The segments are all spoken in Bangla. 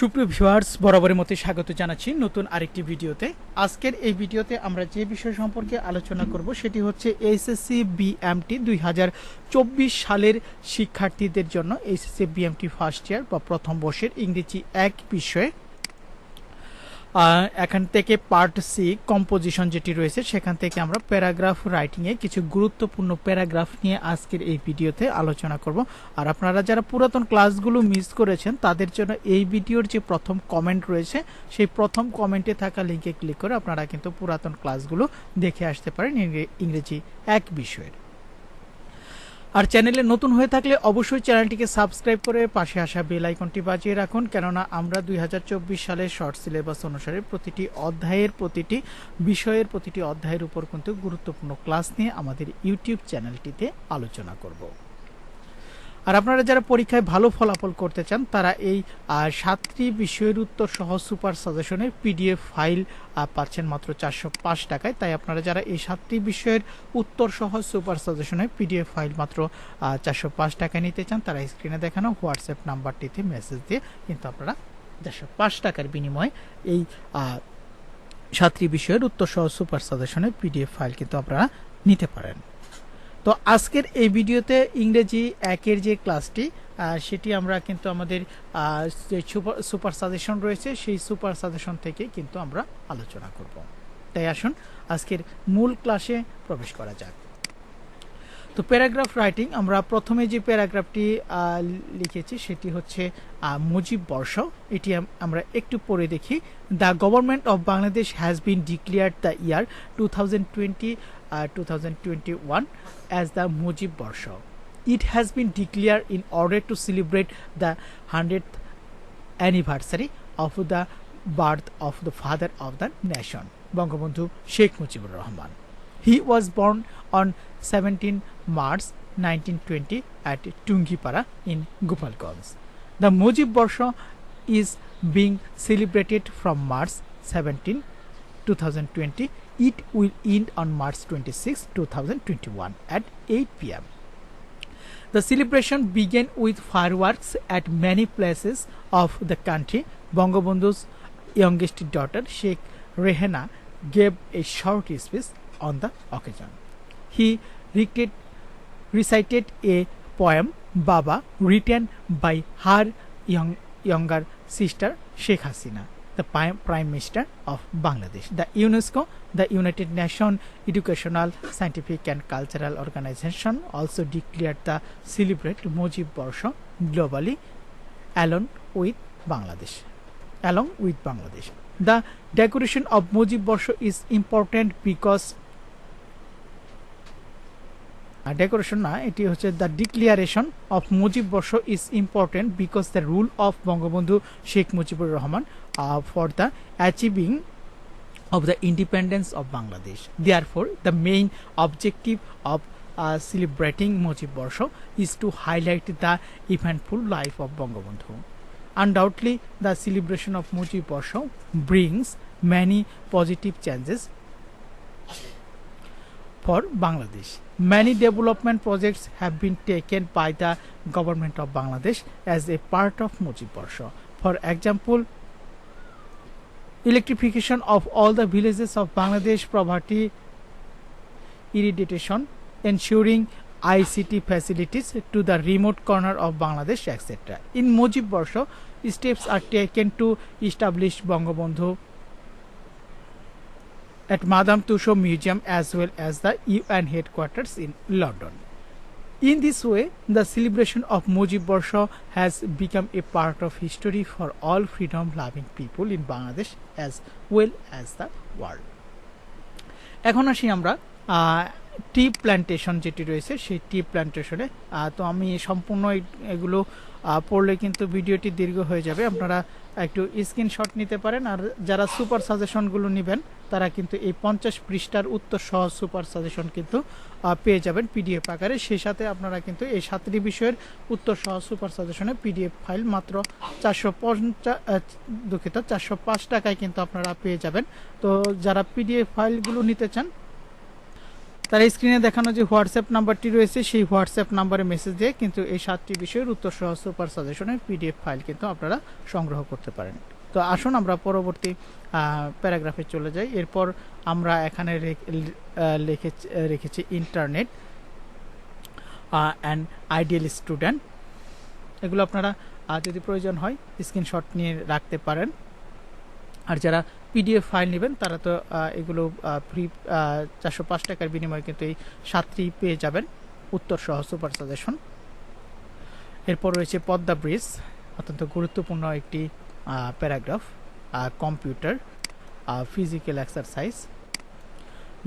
সুপ্রিয় ভিউয়ার্স, বরাবরের মতো স্বাগত জানাচ্ছি নতুন আরেকটি ভিডিওতে। আজকের এই ভিডিওতে আমরা যে বিষয় সম্পর্কে আলোচনা করব সেটি হচ্ছে এইচএসসি বিএমটি দুই হাজার চব্বিশ সালের শিক্ষার্থীদের জন্য এইচএসসি বিএমটি ফার্স্ট ইয়ার বা প্রথম বর্ষের ইংরেজি এক বিষয়ে। এখান থেকে পার্ট সি কম্পোজিশন যেটি রয়েছে, সেখান থেকে আমরা প্যারাগ্রাফ রাইটিংয়ে কিছু গুরুত্বপূর্ণ প্যারাগ্রাফ নিয়ে আজকের এই ভিডিওতে আলোচনা করব। আর আপনারা যারা পুরাতন ক্লাসগুলো মিস করেছেন, তাদের জন্য এই ভিডিওর যে প্রথম কমেন্ট রয়েছে, সেই প্রথম কমেন্টে থাকা লিঙ্কে ক্লিক করে আপনারা কিন্তু পুরাতন ক্লাসগুলো দেখে আসতে পারেন ইংরেজি এক বিষয়ের। আর চ্যানেলে নতুন হয়ে থাকলে অবশ্যই চ্যানেলটিকে সাবস্ক্রাইব করে পাশে আসা বেল আইকনটি বাজিয়ে রাখুন। কেননা আমরা দুই সালে শর্ট সিলেবাস অনুসারে প্রতিটি অধ্যায়ের প্রতিটি বিষয়ের প্রতিটি অধ্যায়ের উপর কিন্তু গুরুত্বপূর্ণ ক্লাস নিয়ে আমাদের ইউটিউব চ্যানেলটিতে আলোচনা করব। আর আপনারা যারা পরীক্ষায় ভালো ফলাফল করতে চান, তারা এই সাতটি বিষয়ের উত্তর সহ সুপার সাজেশনের পিডিএফ ফাইল পাচ্ছেন মাত্র চারশো পাঁচ টাকায়। তাই আপনারা যারা এই সাতটি বিষয়ের উত্তর সহ সুপার সাজেশনের পিডিএফ ফাইল মাত্র চারশো পাঁচ টাকায় নিতে চান, তারা স্ক্রিনে দেখানো হোয়াটসঅ্যাপ নাম্বারটিতে মেসেজ দিয়ে কিন্তু আপনারা চারশো পাঁচ টাকার বিনিময়ে এই সাতটি বিষয়ের উত্তর সহ সুপার সাজেশনের পিডিএফ ফাইল কিন্তু আপনারা নিতে পারেন। তো আজকের এই ভিডিওতে ইংরেজি একের যে ক্লাসটি সেটি আমরা কিন্তু আমাদের যে সুপার সাজেশন রয়েছে, সেই সুপার সাজেশন থেকে কিন্তু আমরা আলোচনা করব। তাই আসুন, আজকের মূল ক্লাসে প্রবেশ করা যাক। তো প্যারাগ্রাফ রাইটিং, আমরা প্রথমে যে প্যারাগ্রাফটি লিখেছি সেটি হচ্ছে মুজিব বর্ষ এটি আমরা একটু পড়ে দেখি। The government of Bangladesh has been declared the year two thousand twenty to thousand twenty one as the Mujib Borsho it has been declare in order to celebrate the hundred anniversary of the birth of the father of the nation Bangabandhu Sheikh Mujibur Rahman He was born on 17 March 1920 at Tungipara in Gopalganj. The Mujib Barsha is being celebrated from March 17, 2020. It will end on March 26, 2021 at 8 pm. The celebration began with fireworks at many places of the country. Bangabandhu's youngest daughter, Sheikh Rehana, gave a short speech on the occasion. He recited, recited a poem, Baba, written by her young, younger sister, Sheikh Hasina, the Prime Minister of Bangladesh. The UNESCO, the United Nations Educational, Scientific and Cultural Organization, also declared the celebrate Mojib Borsho globally along with Bangladesh. Along with Bangladesh. The decoration of Mojib Borsho is important because decoration না, এটি হচ্ছে the declaration of Mujib Borsho is important because the rule of Bangabandhu Sheikh Mujibur Rahman for the achieving of the independence of Bangladesh therefore the main objective of celebrating Mujib Borsho is to highlight the eventful life of Bangabandhu. Undoubtedly the celebration of Mujib Borsho brings many positive changes for Bangladesh. Many development projects have been taken by the government of Bangladesh as a part of Mujib Barsha. For example, electrification of all the villages of Bangladesh poverty irradiation, ensuring ICT facilities to the remote corner of Bangladesh, etc. In Mujib Barsha, steps are taken to establish Bangabandhu at Madame Tussauds Museum as well as the UN headquarters in London. In this way, the celebration of Mujib Barsha has become a part of history for all freedom-loving people in Bangladesh as well as the world. এখন আসি আমরা টি প্ল্যান্টেশন যেটি রয়েছে সেই টি প্ল্যান্টেশনে তো আমি সম্পূর্ণ এগুলো পড়লে কিন্তু ভিডিওটি দীর্ঘ হয়ে যাবে আপনারা একটু স্ক্রিনশট নিতে পারেন। আর যারা সুপার সাজেশনগুলো নেবেন, তারা কিন্তু এই পঞ্চাশ পৃষ্ঠার উত্তর সহ সুপার সাজেশন কিন্তু পেয়ে যাবেন পিডিএফ আকারে। সেই সাথে আপনারা কিন্তু এই সাতটি বিষয়ের উত্তর সহ সুপার সাজেশনে পিডিএফ ফাইল মাত্র চারশো পঞ্চাশ দুঃখিত, চারশো পাঁচ টাকায় কিন্তু আপনারা পেয়ে যাবেন। তো যারা পিডিএফ ফাইলগুলো নিতে চান তার স্ক্রিনে দেখানো যে হোয়াটসঅ্যাপ নাম্বারটি রয়েছে, সেই হোয়াটসঅ্যাপ নাম্বারে মেসেজ দিয়ে কিন্তু এই সাতটি বিষয়ের উত্তর সহ সুপার সাজেশনের পিডিএফ ফাইল কিন্তু আপনারা সংগ্রহ করতে পারেন। তো আসুন আমরা পরবর্তী প্যারাগ্রাফে চলে যাই। এরপর আমরা এখানে লিখে, রেখেছি ইন্টারনেট অ্যান্ড আইডিয়াল স্টুডেন্ট এগুলো আপনারা যদি প্রয়োজন হয় স্ক্রিনশট নিয়ে রাখতে পারেন। আর যারা পিডিএফ ফাইল নেবেন, তারা তো এগুলো ফ্রি চারশো পাঁচ টাকার বিনিময়ে কিন্তু এই সাতটি পেয়ে যাবেন। উত্তর সহ সুপার সাজেশন এরপর রয়েছে পদ্মা ব্রিজ অত্যন্ত গুরুত্বপূর্ণ একটি paragraph computer physical exercise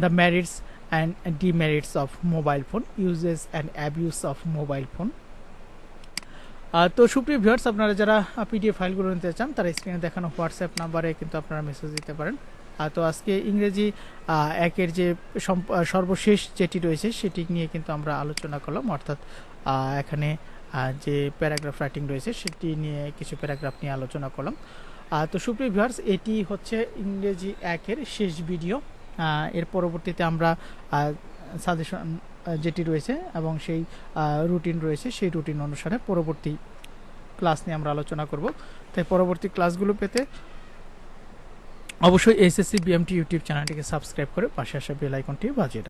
the merits and demerits of mobile phone uses and abuse of mobile phone তো সুপ্রিয় ভিউয়ার্স, আপনারা যারা পিডিএফ ফাইলগুলো নিতে চান, তারা স্ক্রিনে দেখানো হোয়াটসঅ্যাপ নাম্বারে কিন্তু আপনারা মেসেজ দিতে পারেন। তো আজকে ইংরেজি একের যে সর্বশেষ যেটি রয়েছে, সেটি নিয়ে কিন্তু আমরা আলোচনা করলাম। অর্থাৎ এখানে যে প্যারাগ্রাফ রাইটিং রয়েছে, সেটি নিয়ে কিছু প্যারাগ্রাফ নিয়ে আলোচনা করলাম। তো সুপ্রিয় ভিউয়ার্স, এটি হচ্ছে ইংরেজি একের শেষ ভিডিও। এর পরবর্তীতে আমরা সাজেশন যেটি রয়েছে এবং সেই রুটিন রয়েছে, সেই রুটিন অনুসারে পরবর্তী ক্লাস নিয়ে আমরা আলোচনা করব তাই পরবর্তী ক্লাসগুলো পেতে অবশ্যই এসএসসি বিএমটি ইউটিউব চ্যানেলটিকে সাবস্ক্রাইব করে পাশে আসা বেল আইকনটি বাজিয়ে।